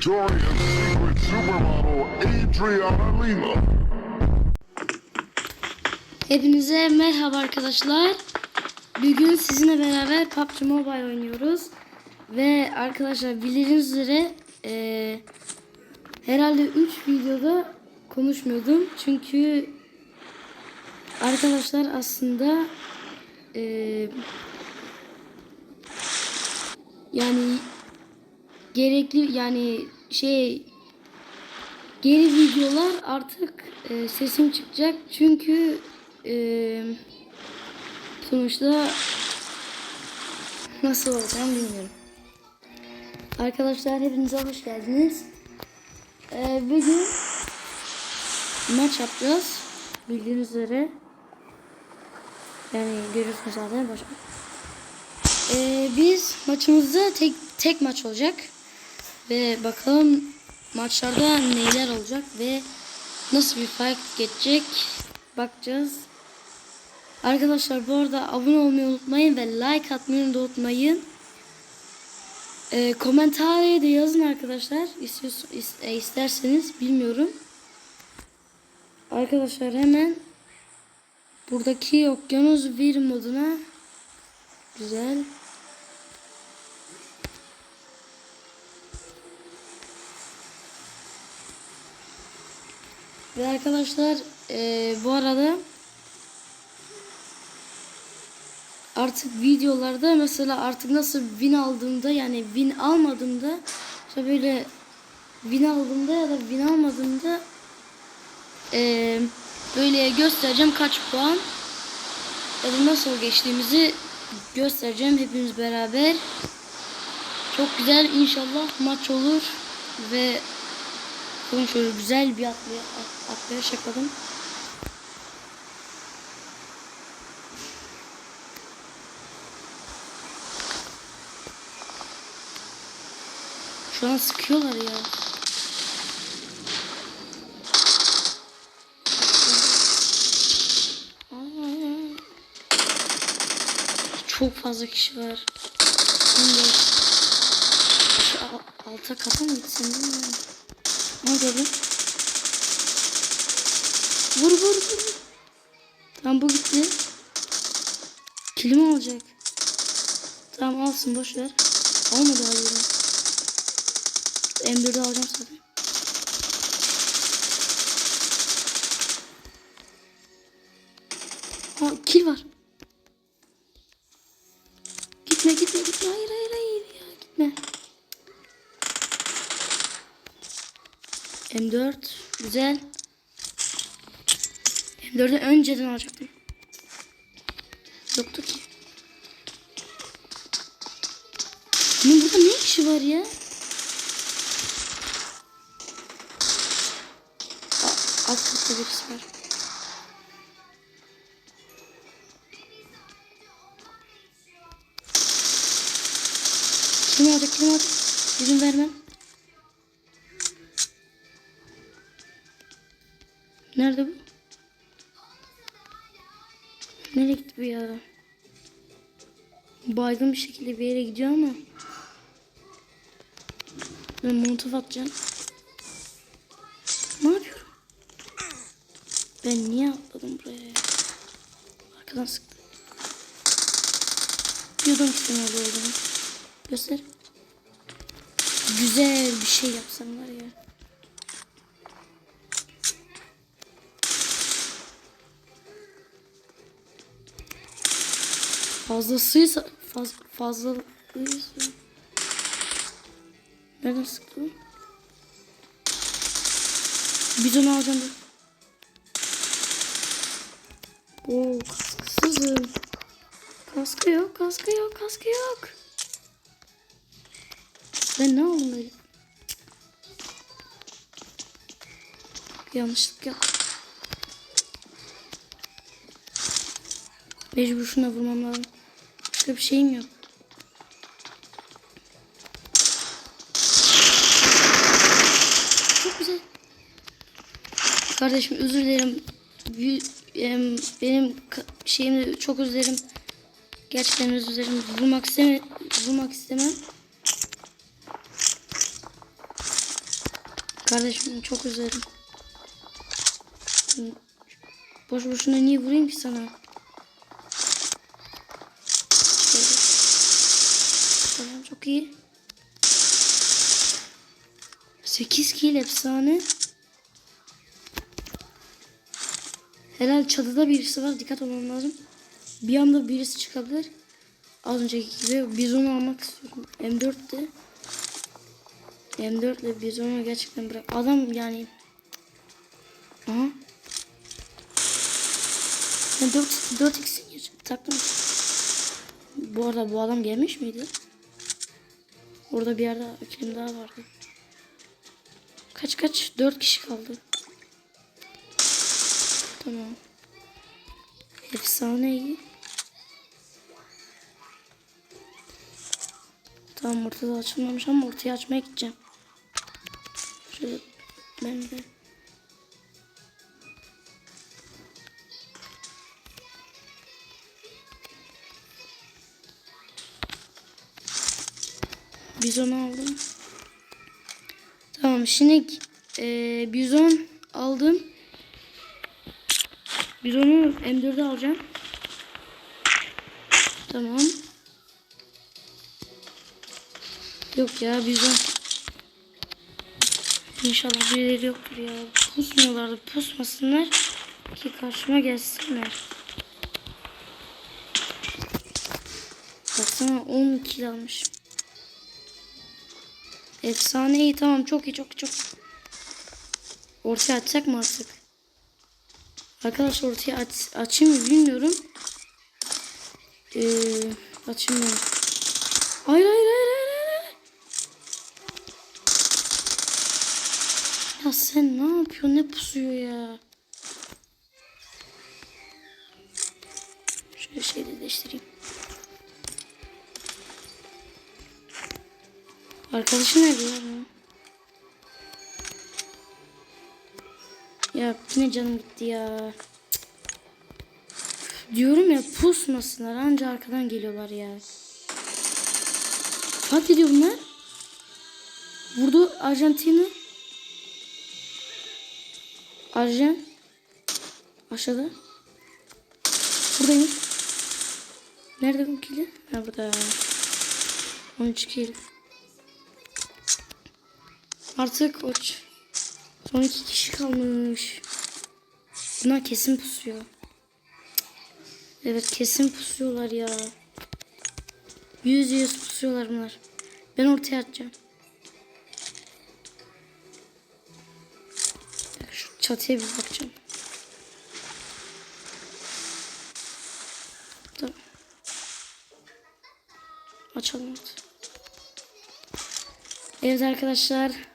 Victoria's Secret Supermodel Adriana Lima. Hepinize merhaba arkadaşlar. Bugün sizinle beraber PUBG Mobile oynuyoruz. Ve arkadaşlar bildiğiniz üzere eee, herhalde 3 videoda konuşmuyordum. Çünkü arkadaşlar aslında eee, yani gerekli yani şey geri videolar artık e, sesim çıkacak çünkü e, sonuçta nasıl olacağım bilmiyorum. Arkadaşlar hepinize hoş geldiniz. E, bugün maç yapacağız bildiğiniz üzere. Yani görüyorsunuz zaten başka. E, biz maçımızda tek tek maç olacak. Ve bakalım maçlarda neler olacak ve nasıl bir fight geçecek bakacağız. Arkadaşlar bu arada abone olmayı unutmayın ve like atmayı da unutmayın. Ee, komentarya da yazın arkadaşlar. İstiyorsa, is- e, isterseniz bilmiyorum. Arkadaşlar hemen buradaki okyanus bir moduna güzel. Ve arkadaşlar eee, bu arada artık videolarda mesela artık nasıl win aldığımda yani win almadığımda işte böyle win aldığımda ya da win almadığımda eee, böyle göstereceğim kaç puan ya da nasıl geçtiğimizi göstereceğim hepimiz beraber. Çok güzel inşallah maç olur ve Bakın şöyle güzel bir atlaya, at- atlayış yapalım. Şu an sıkıyorlar ya. Çok fazla kişi var. 14. Şu al- alta kata mı gitsin bilmiyorum. Ne? Vur vur vur. Tamam bu gitti. Kilim olacak. Tamam alsın boş ver. Olmadı alıyorum. M4'ü alacağım zaten. Aa kill var. M4 güzel. M4'ü önceden alacaktım. Yoktu ki. Bunun burada ne işi var ya? Alt katta birisi var. Kim alacak kim alacak? İzin vermem. Nerede bu? Nereye gitti bu ya? Baygın bir şekilde bir yere gidiyor ama. Ben molotof atacağım. Ne yapıyorum? Ben niye atladım buraya? Arkadan sıktı. Diyordum istemiyor bu olduğunu. Göster. Güzel bir şey yapsam var ya. Fazlasıysa faz, fazlalıysa. Nereden sıktı? Bizon dur. Oo kaskısızım. Kaskı yok, kaskı yok, kaskı yok. Ben ne aldım böyle? Yanlışlık yaptım. Mecbur şuna vurmam lazım. Başka bir şeyim yok. Çok güzel. Kardeşim özür dilerim. Benim şeyimde çok özür dilerim. Gerçekten özür dilerim. Vurmak isteme vurmak istemem. Kardeşim çok özledim. Boş boşuna niye vurayım ki sana? Şöyle. Tamam çok iyi. 8 kill efsane. Herhalde çatıda birisi var. Dikkat olmam lazım. Bir anda birisi çıkabilir. Az önceki gibi bizonu almak istiyorum. M4'te. M4 ile bizonu gerçekten bırak. Adam yani. Aha. Ben 4 4x taktım. Bu arada bu adam gelmiş miydi? Orada bir yerde kim daha vardı. Kaç kaç? 4 kişi kaldı. Tamam. Efsane iyi. Tamam ortada açılmamış ama ortaya açmaya gideceğim. Şöyle ben de. Bizon aldım. Tamam şimdi e, bizon aldım. Bizonu M4'e alacağım. Tamam. Yok ya bizon. İnşallah birileri yoktur ya. Pusmuyorlar da pusmasınlar. Ki karşıma gelsinler. Baksana 10 kill almış. Efsane iyi tamam çok iyi çok çok. Ortaya açacak mı artık? Arkadaşlar ortaya aç, açayım mı bilmiyorum. Ee, açamıyorum. Hayır hayır hayır hayır hayır. Ya sen ne yapıyorsun? Ne pusuyor ya? Şöyle şey de değiştireyim. Arkadaşı nerede ya? Ya yine canım gitti ya. Diyorum ya pusmasınlar anca arkadan geliyorlar ya. Fatih ediyor bunlar. Vurdu Arjantin'i. Arjen. Aşağıda. Buradayım. Nerede bu kili? Ha burada. 13 kill. Artık uç. Son iki kişi kalmış. Bunlar kesin pusuyor. Evet kesin pusuyorlar ya. Yüz yüz pusuyorlar bunlar. Ben ortaya atacağım. Şu çatıya bir bakacağım. Tamam. Açalım. Evet arkadaşlar.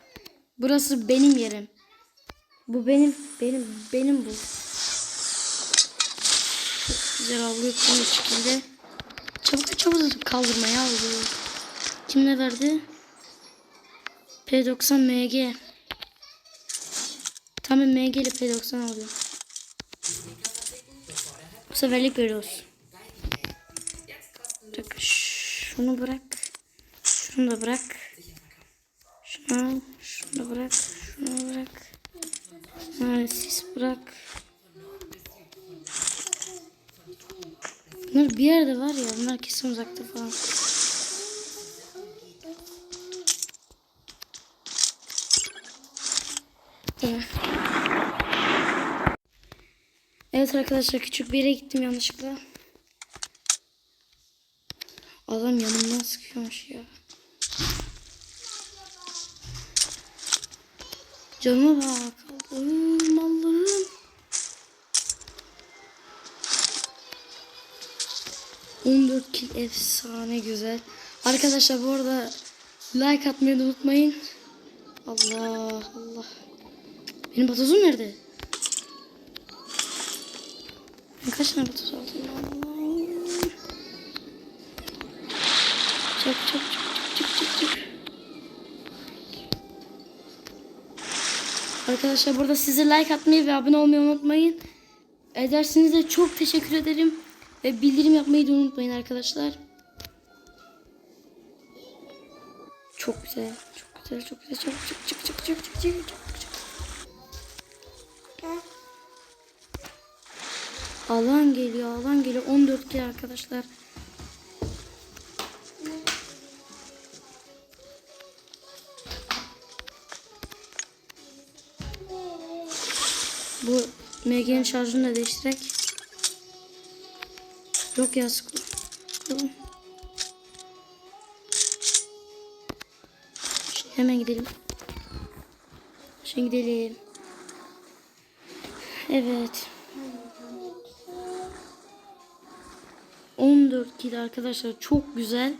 Burası benim yerim. Bu benim benim benim bu. Güzel avlıyor bu şekilde. Çabuk çabuk kaldırmaya alıyor. Kim ne verdi? P90 MG. Tamam MG ile P90 alıyorum. Bu seferlik. Bir dakika, şunu bırak. Şunu da bırak. Şunu al. Bırak. Şunu bırak. Sis bırak. Bunlar bir yerde var ya. Bunlar kesin uzakta falan. Evet. Evet arkadaşlar küçük bir yere gittim yanlışlıkla. Adam yanımdan sıkıyormuş ya. Canıma bak. Allah'ım Allah'ım. On dört kill efsane güzel. Arkadaşlar bu arada like atmayı unutmayın. Allah Allah. Benim batozum nerede? Ben kaç tane batoz aldım? Allah'ım. Çabuk çabuk çabuk çabuk çabuk Arkadaşlar burada size like atmayı ve abone olmayı unutmayın. Edersiniz de çok teşekkür ederim. Ve bildirim yapmayı da unutmayın arkadaşlar. Çok güzel. Çok güzel. Çok güzel. Çok çok çok çok çok çok çok çok çok. Alan geliyor. Alan geliyor. 14 kere arkadaşlar. Bu MG'nin şarjını da değiştirek. Yok ya sıkı. Şimdi hemen gidelim. Şimdi gidelim. Evet. 14 kill arkadaşlar çok güzel.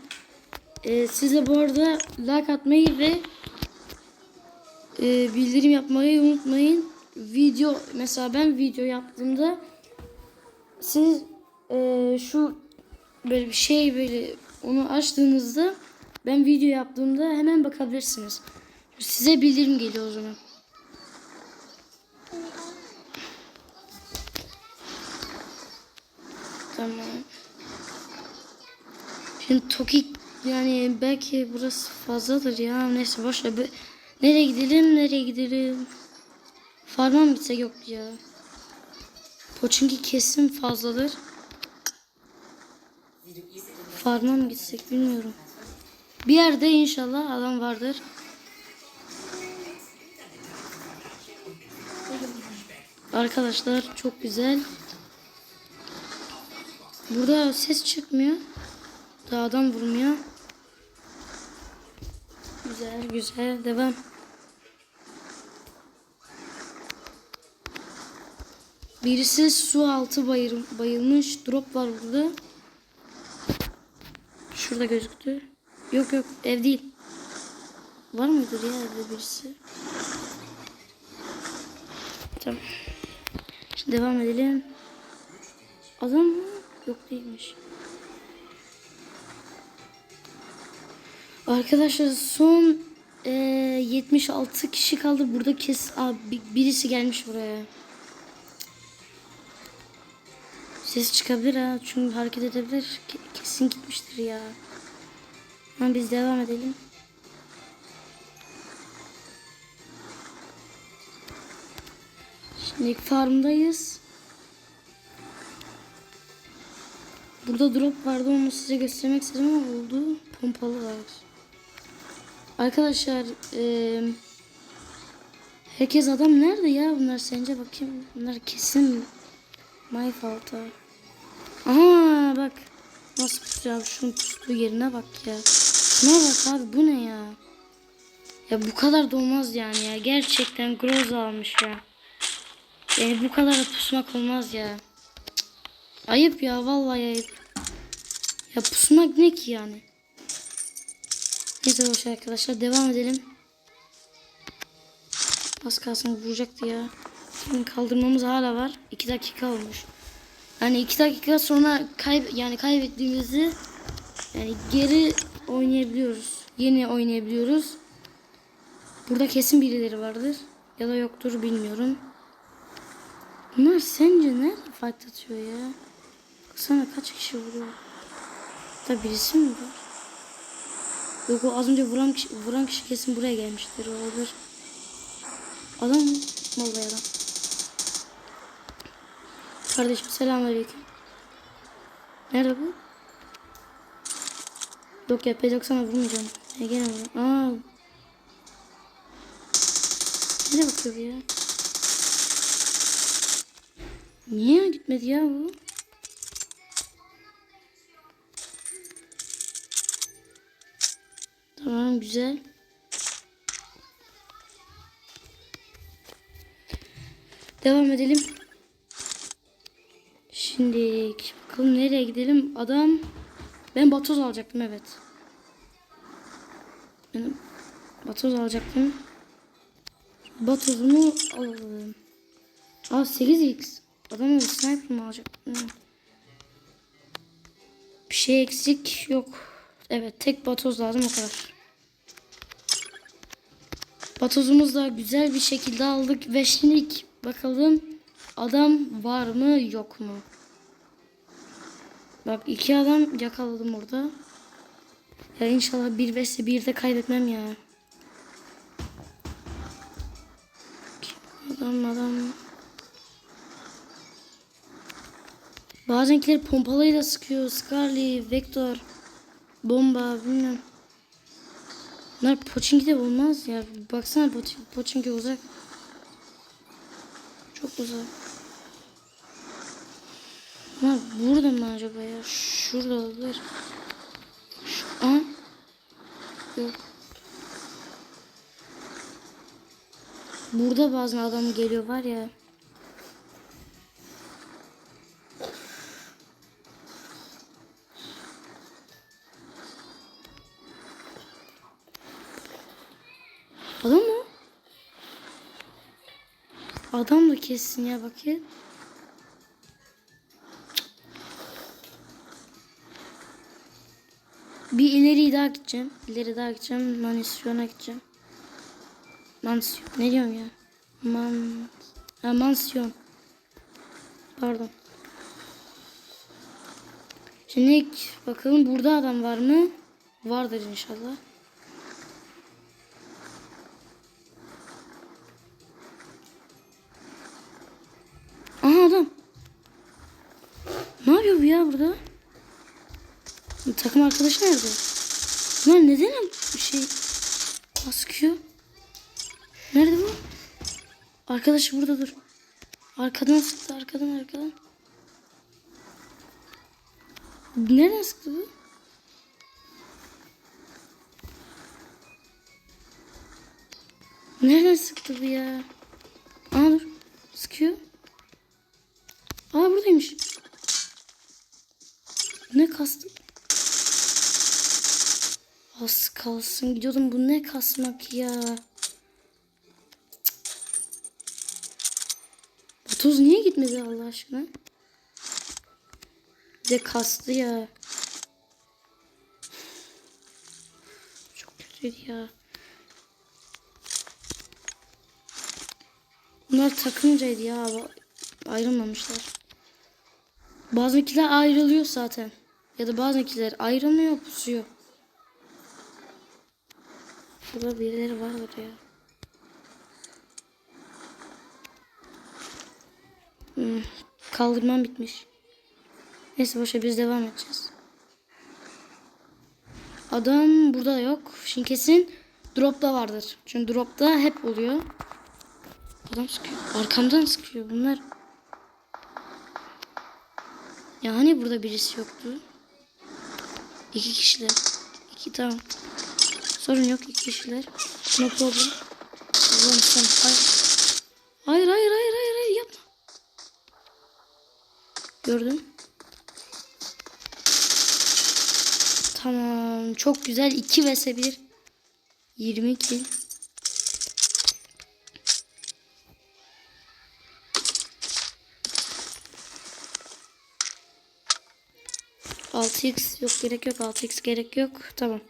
Ee, size bu arada like atmayı ve e, bildirim yapmayı unutmayın. Video mesela ben video yaptığımda siz e, şu böyle bir şey böyle onu açtığınızda ben video yaptığımda hemen bakabilirsiniz. Size bildirim geliyor o zaman. Tamam. Şimdi Toki yani belki burası fazladır ya. Neyse boş ver. Nereye gidelim? Nereye gidelim? Farma mı gitsek yok ya. Poçinki kesin fazladır. Farma mı gitsek bilmiyorum. Bir yerde inşallah adam vardır. Arkadaşlar çok güzel. Burada ses çıkmıyor. Daha adam vurmuyor. Güzel güzel devam. Birisi su altı bayır, bayılmış. Drop var burada. Şurada gözüktü. Yok yok ev değil. Var mıdır ya evde birisi? Tamam. Şimdi devam edelim. Adam mı? Yok değilmiş. Arkadaşlar son e, 76 kişi kaldı. Burada kes Aa, bi- birisi gelmiş buraya. Ses çıkabilir ha. Çünkü hareket edebilir. Ke- Kesin gitmiştir ya. Ama biz devam edelim. Şimdi farmdayız. Burada drop vardı onu size göstermek istedim ama oldu. Pompalı var. Arkadaşlar eee, herkes adam nerede ya bunlar sence bakayım. Bunlar kesin my fault. Aha bak nasıl pusuyor şunun pustuğu yerine bak ya. Şuna bak abi bu ne ya. Ya bu kadar da olmaz yani ya. Gerçekten groz almış ya. Yani bu kadar da pusmak olmaz ya. Ayıp ya vallahi ayıp. Ya pusmak ne ki yani? Neyse boş arkadaşlar devam edelim. Az kalsın vuracaktı ya. Şimdi kaldırmamız hala var. 2 dakika olmuş. Yani 2 dakika sonra kayb yani kaybettiğimizi yani geri oynayabiliyoruz. Yeni oynayabiliyoruz. Burada kesin birileri vardır. Ya da yoktur bilmiyorum. Bunlar sence nerede fight atıyor ya? Baksana kaç kişi vuruyor. Da birisi mi var? Yok o az önce vuran kişi, vuran kişi kesin buraya gelmiştir. Olabilir. Adam mı? Vallahi adam. Kardeşim selamünaleyküm. Nerede bu? Yok ya P90'a vurmayacağım. Ya gene vuracağım. Aa. Nereye bakıyor ya? Niye gitmedi ya bu? Tamam güzel. Devam edelim. Şimdi bakalım nereye gidelim? Adam ben batoz alacaktım evet. Ben batoz alacaktım. Batozumu alalım. Aa 8x. Adam sniper mi alacak? Hı. Bir şey eksik yok. Evet tek batoz lazım o kadar. Batozumuzu da güzel bir şekilde aldık ve şimdi bakalım adam var mı yok mu? Bak iki adam yakaladım orada. Ya inşallah bir vs 1'de kaybetmem ya. Adam adam. Bazenkileri pompalayla sıkıyor. Scarly, Vector, bomba bilmem. Bunlar Pochinki de olmaz ya. Baksana Poçin- Pochinki uzak. Çok uzak. Bunlar burada mı acaba ya? Şurada olabilir. Şu, Aa. Yok. Burada bazen adam geliyor var ya. Adam mı? Adam da kessin ya bakayım. Bir ileri daha gideceğim. İleri daha gideceğim. Mansisyona gideceğim. Mansiyon. Ne diyorum ya? Man... Ha, mansiyon. Pardon. Şimdi bakalım burada adam var mı? Vardır inşallah. Aha adam. Ne yapıyor bu ya burada? Takım arkadaşı nerede? Bunlar neden bir şey baskıyor? Nerede bu? Arkadaşı burada dur. Arkadan sıktı arkadan arkadan. Nereden sıktı bu? Nereden sıktı bu ya? Aa dur. Sıkıyor. Aa buradaymış. Ne kastı? Az kalsın gidiyordum bu ne kasmak ya. Bu tuz niye gitmedi Allah aşkına? Bir de kastı ya. Çok kötüydü ya. Bunlar takımcaydı ya. Ayrılmamışlar. Bazıkiler ayrılıyor zaten. Ya da bazıkiler ayrılmıyor pusuyor. Burada birileri vardır ya. Hmm, kaldırmam bitmiş. Neyse boşa biz devam edeceğiz. Adam burada yok. Şimdi kesin dropta vardır. Çünkü dropta hep oluyor. Adam sıkıyor. Arkamdan sıkıyor bunlar. Ya hani burada birisi yoktu? İki kişiler. İki tamam. Sorun yok iki kişiler. No problem. Allah'ım sen hayır. Hayır hayır hayır hayır hayır yapma. Gördüm. Tamam. Çok güzel. 2 vs 1. 22. Altı x yok gerek yok. 6x gerek yok. Tamam.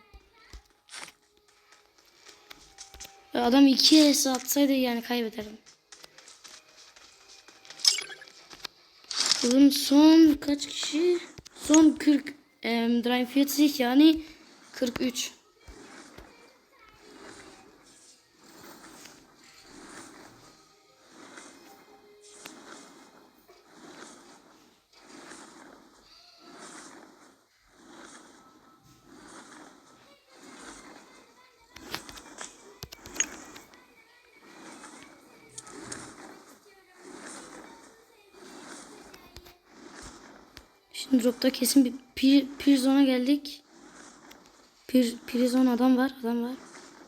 Adam 2 s atsaydı yani kaybederdim. Bunun son kaç kişi? Son 40. Um, 43 yani 43. Şimdi dropta kesin bir pir, pirzona geldik. Pir, pirzon adam var, adam var.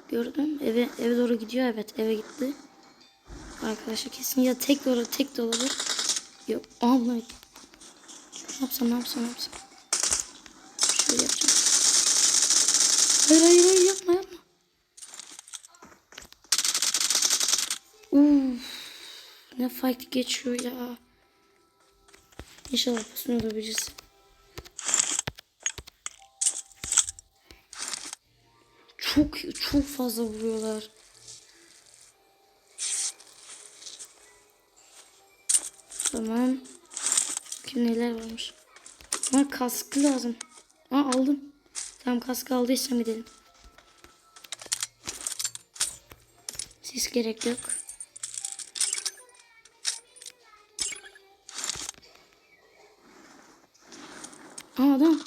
Gördüm. Eve eve doğru gidiyor. Evet, eve gitti. Arkadaşlar kesin ya tek doğru tek de olabilir. Yok. Aha bunlar. Ne yapsam, ne yapsam, ne yapsam. Şöyle yapacağım. Hayır, hayır, hayır yapma, yapma. Uf. Ne fight geçiyor ya. İnşallah pusunuyordur birisi. Çok çok fazla vuruyorlar. Tamam. Kim neler varmış. Ama kaskı lazım. Aa aldım. Tamam kaskı aldıysam gidelim. Sis gerek yok. Aa adam.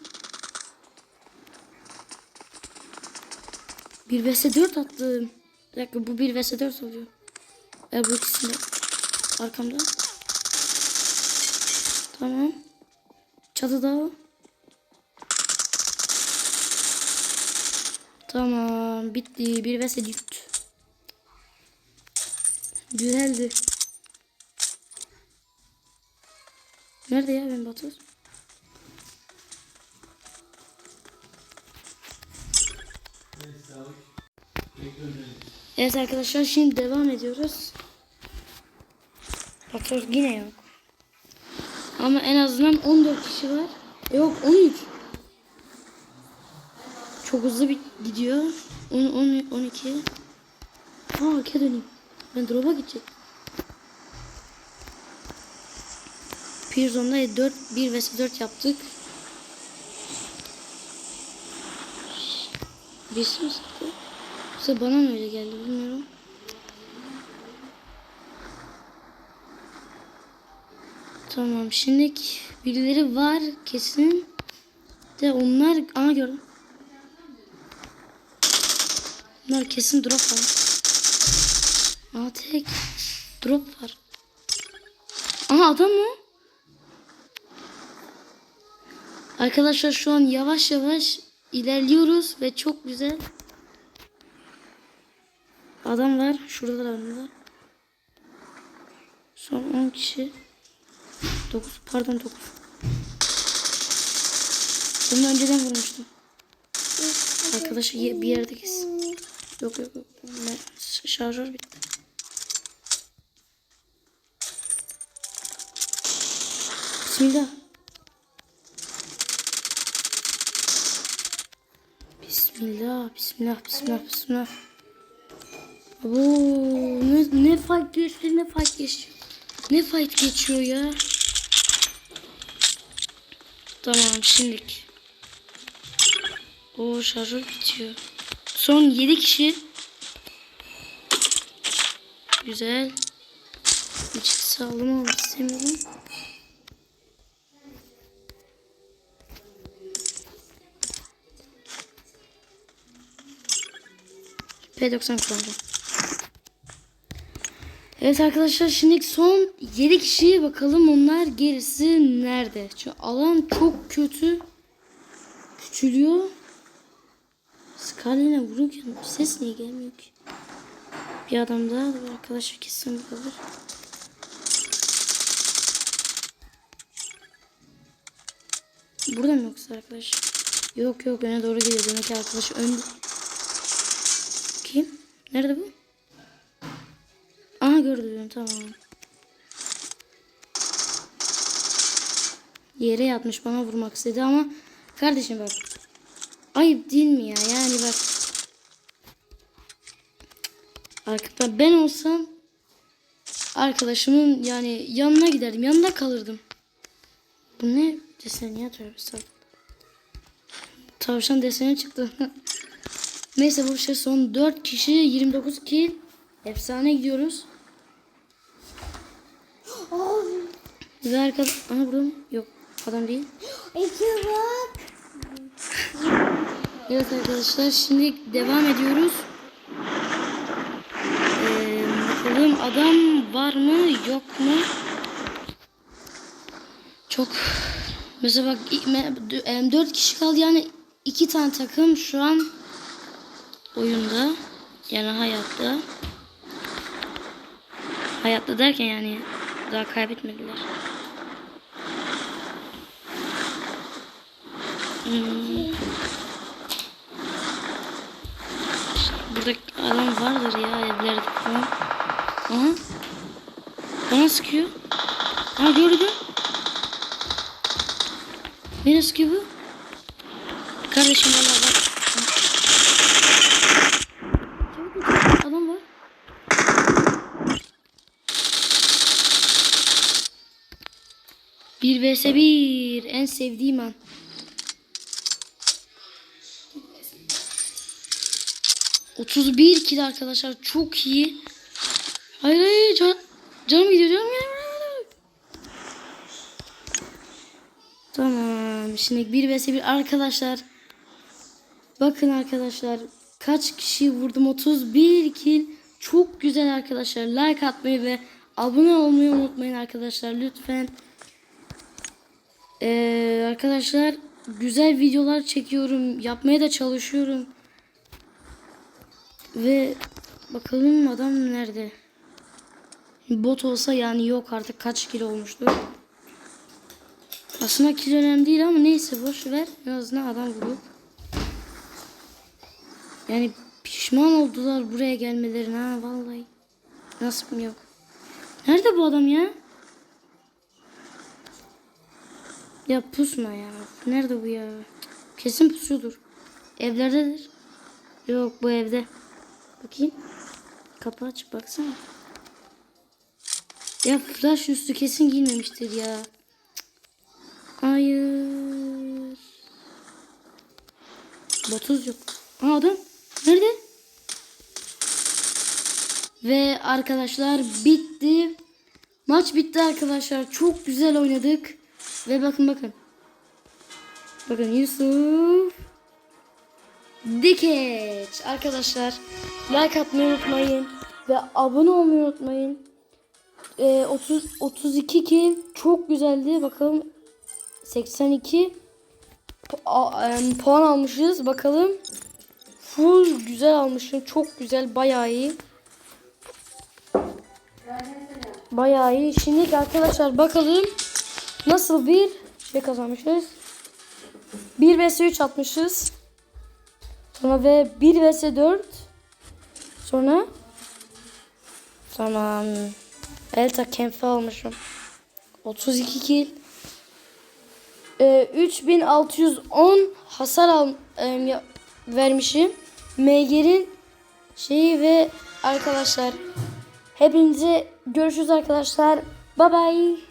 1 vs 4 attım. Bir dakika bu 1 vs 4 oluyor. E bu ikisinde. Arkamda. Tamam. Çatıda. Tamam bitti. 1 vs 4. Güzeldi. Nerede ya ben Batur? Evet arkadaşlar şimdi devam ediyoruz. Batur yine yok. Ama en azından 14 kişi var. Yok 13. Çok hızlı bir gidiyor. 10, 10, 12. Aa arkaya döneyim. Ben drop'a gidecek. Pirzon'da 4 1 vs 4 yaptık. Birisi mi sıktı? Yoksa bana mı öyle geldi bilmiyorum. Tamam şimdi birileri var kesin. De onlar ana gördüm. Bunlar kesin drop var. Aa tek drop var. Aha adam mı? Arkadaşlar şu an yavaş yavaş ilerliyoruz ve çok güzel. Adam var. Şurada da var. Son 10 kişi. 9 pardon 9. Bunu önceden vurmuştum. Arkadaşı bir yerde kesin. Yok yok yok. Şarjör bitti. Bismillah. Bismillah, bismillah, bismillah, bismillah. Oo, ne, ne fight geçti, ne fight geçiyor. Ne fight geçiyor ya. Tamam, şimdilik. O şarjör bitiyor. Son 7 kişi. Güzel. Hiç sağlam olmak istemiyorum. P90 kullanacağım. Evet arkadaşlar şimdi son 7 kişiye bakalım onlar gerisi nerede? Çünkü alan çok kötü. Küçülüyor. Scarlet'e vururken ses niye gelmiyor ki? Bir adam daha var arkadaşlar kesin burada. Burada mı yoksa arkadaş? Yok yok öne doğru gidiyor. Demek ki arkadaş önde. Kim? Nerede bu? Aha gördüm tamam. Yere yatmış bana vurmak istedi ama kardeşim bak. Ayıp değil mi ya? Yani bak. Arkadaşlar ben olsam arkadaşımın yani yanına giderdim. Yanında kalırdım. Bu ne desen ya tövbe. Tavşan deseni çıktı. Neyse bu şey son 4 kişi 29 kill. Efsane gidiyoruz. Ve arkadaş... Aha burada mı? Yok. Adam değil. İki bak. Evet arkadaşlar şimdi devam ediyoruz. Ee, bakalım adam var mı yok mu? Çok mesela bak i- me- d- em, dört kişi kaldı yani iki tane takım şu an oyunda yani hayatta. Hayatta derken yani daha kaybetmediler. Burada adam vardır ya evlerde falan. Aha. Bana sıkıyor. Ha gördüm. Beni sıkıyor bu. Kardeşim valla bak. Adam var. Bir vs bir en sevdiğim an. Otuz bir kill arkadaşlar çok iyi. Hayır hayır can, canım gidiyor canım gidiyor. Tamam. Şimdi 1 vs 1 arkadaşlar. Bakın arkadaşlar. Kaç kişi vurdum? 31 kill. Çok güzel arkadaşlar. Like atmayı ve abone olmayı unutmayın arkadaşlar. Lütfen. Ee, arkadaşlar güzel videolar çekiyorum. Yapmaya da çalışıyorum. Ve bakalım adam nerede? Bot olsa yani yok artık kaç kilo olmuştur. Aslında kilo önemli değil ama neyse boş ver. En azından adam vurup. Yani pişman oldular buraya gelmelerine ha vallahi. Nasipim yok. Nerede bu adam ya? Ya pusma ya. Nerede bu ya? Kesin pusuyordur. Evlerdedir. Yok bu evde. Bakayım. Kapı açık baksana. Ya flash üstü kesin giymemiştir ya. Hayır. Batuz yok. Aa adam. Nerede? Ve arkadaşlar bitti. Maç bitti arkadaşlar. Çok güzel oynadık. Ve bakın bakın. Bakın Yusuf. Dikeç. Arkadaşlar like atmayı unutmayın. Ve abone olmayı unutmayın. Ee, 30 32 kill çok güzeldi. Bakalım 82 pu- a- em, puan almışız. Bakalım. Full güzel almışım. Çok güzel. Bayağı iyi. Bayağı iyi. Şimdi arkadaşlar bakalım nasıl bir şey kazanmışız. 1 vs 3 atmışız. Sonra ve 1 vs 4. Sonra tamam. Elta Kemp'i almışım. 32 kill. Ee, 3610 hasar al, ya- vermişim. Meyger'in şeyi ve arkadaşlar hepinize görüşürüz arkadaşlar. Bye bye.